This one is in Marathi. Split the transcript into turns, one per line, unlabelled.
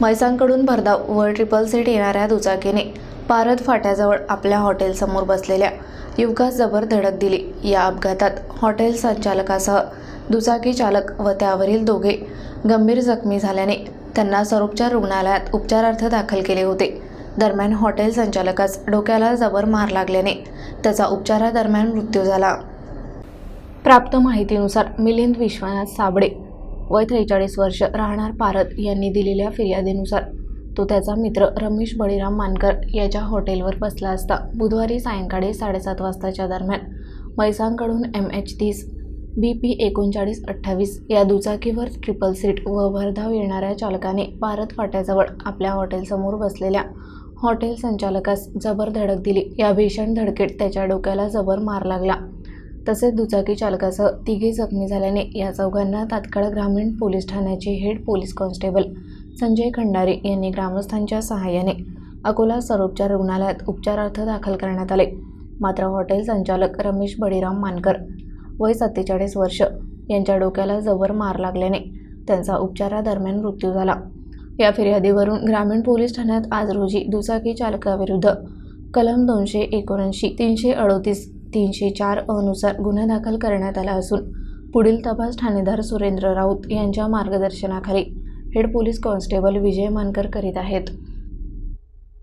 म्हैसांकडून भरधाव व ट्रिपल सीट येणाऱ्या दुचाकीने पारद फाट्याजवळ आपल्या हॉटेलसमोर बसलेल्या युवकास जबर धडक दिली. या अपघातात हॉटेल संचालकासह दुचाकी चालक व त्यावरील दोघे गंभीर जखमी झाल्याने त्यांना सरोपचार रुग्णालयात उपचारार्थ दाखल केले होते. दरम्यान हॉटेल संचालकास डोक्याला जबर मार लागल्याने त्याचा उपचारादरम्यान मृत्यू झाला. प्राप्त माहितीनुसार मिलिंद विश्वनाथ साबळे वय त्रेचाळीस वर्ष राहणार पारद यांनी दिलेल्या फिर्यादीनुसार तो त्याचा मित्र रमेश बळीराम मानकर याच्या हॉटेलवर बसला असता. बुधवारी सायंकाळी साडेसात वाजताच्या दरम्यान मैसांकडून एम एच तीस बी पी एकोणचाळीस अठ्ठावीस या दुचाकीवर ट्रिपल सीट व भरधाव येणाऱ्या चालकाने पारत फाट्याजवळ आपल्या हॉटेलसमोर बसलेल्या हॉटेल संचालकास जबर धडक दिली. या भीषण धडकेत त्याच्या डोक्याला जबर मार लागला. तसेच दुचाकी चालकासह तिघे जखमी झाल्याने या चौघांना तात्काळ ग्रामीण पोलीस ठाण्याचे head police constable Sanjay Khandare यांनी ग्रामस्थांच्या सहाय्याने अकोला सरोपचार रुग्णालयात उपचारार्थ दाखल करण्यात आले. मात्र हॉटेल संचालक रमेश बळीराम मानकर वय सत्तेचाळीस वर्ष यांच्या डोक्याला जबर मार लागल्याने त्यांचा उपचारादरम्यान मृत्यू झाला. या फिर्यादीवरून ग्रामीण पोलीस ठाण्यात आज रोजी दुचाकी चालकाविरुद्ध कलम दोनशे एकोणऐंशी तीनशे अडोतीस तीनशे चार अनुसार गुन्हा दाखल करण्यात आला असून पुढील तपास ठाणेदार सुरेंद्र राऊत यांच्या मार्गदर्शनाखाली head police constable Vijay Mankar करीत आहेत.